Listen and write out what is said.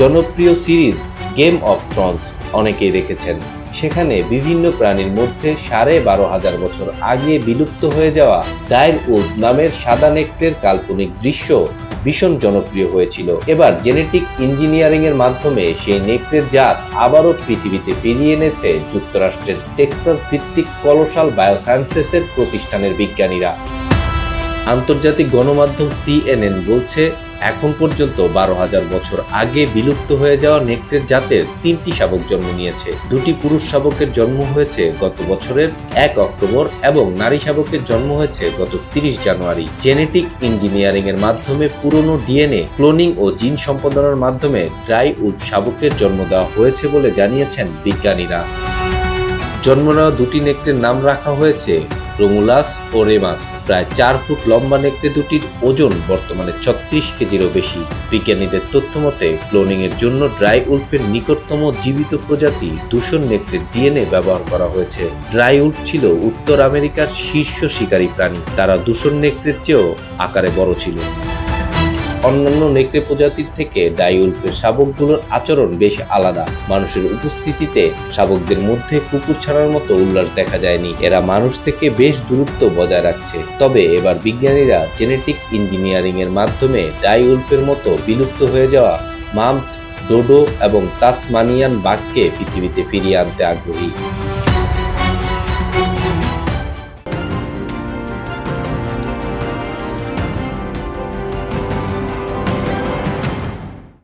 জনপ্রিয় series game of থ্রন্স অনেকেই দেখেছেন। সেখানে বিভিন্ন প্রাণীর মধ্যে সাড়ে বারো হাজার বছর আগে বিলুপ্ত হয়ে যাওয়া ডায়ের উড নামের সাদা নেকড়ের কাল্পনিক দৃশ্য ভীষণ জনপ্রিয় হয়েছিল। এবার জেনেটিক ইঞ্জিনিয়ারিং এর মাধ্যমে সেই নেকড়ের জাত আবারও পৃথিবীতে ফিরিয়ে এনেছে যুক্তরাষ্ট্রের টেক্সাস ভিত্তিক কলোসাল বায়োসায়েন্সেসের প্রতিষ্ঠানের বিজ্ঞানীরা। আন্তর্জাতিক গণমাধ্যম সিএনএন বলছে এখন পর্যন্ত বারো হাজার বছর আগে বিলুপ্ত হয়ে যাওয়া নেকড়ের জাতের তিনটি শাবক জন্ম নিয়েছে। দুটি পুরুষ শাবকের জন্ম হয়েছে গত বছরের এক অক্টোবর এবং নারী শাবকের জন্ম হয়েছে গত তিরিশ জানুয়ারি। জেনেটিক ইঞ্জিনিয়ারিং এর মাধ্যমে পুরনো ডিএনএ, ক্লোনিং ও জিন সম্পাদনার মাধ্যমে ড্রাই উড শাবকের জন্ম দেওয়া হয়েছে বলে জানিয়েছেন বিজ্ঞানীরা। জন্ম নেওয়া দুটি নেকড়ের নাম রাখা হয়েছে, রোমুলাস ও রেমাস। প্রায় চার ফুট লম্বা নেকড়ে দুটির ওজন বর্তমানে ছত্রিশ কেজিরও বেশি। বিজ্ঞানীদের তথ্য মতে ক্লোনিং এর জন্য ড্রাই উলফের নিকটতম জীবিত প্রজাতি দূষণ নেকড়ের ডিএনএ ব্যবহার করা হয়েছে। ড্রাই উল্ফ ছিল উত্তর আমেরিকার শীর্ষ শিকারী প্রাণী। তারা দূষণ নেকড়ের চেয়েও আকারে বড় ছিল। অন্যান্য নেকড়ে প্রজাতির থেকে ডাইউলফের শাবকগুলোর আচরণ বেশ আলাদা। মানুষের উপস্থিতিতে শাবকদের মধ্যে কুকুর ছাড়ার মতো উল্লাস দেখা যায়নি। এরা মানুষ থেকে বেশ দূরত্ব বজায় রাখছে। তবে এবার বিজ্ঞানীরা জেনেটিক ইঞ্জিনিয়ারিং এর মাধ্যমে ডাইউলফের মতো বিলুপ্ত হয়ে যাওয়া মাম্প ডোডো এবং তাসমানিয়ান বাঘকে পৃথিবীতে ফিরিয়ে আনতে আগ্রহী।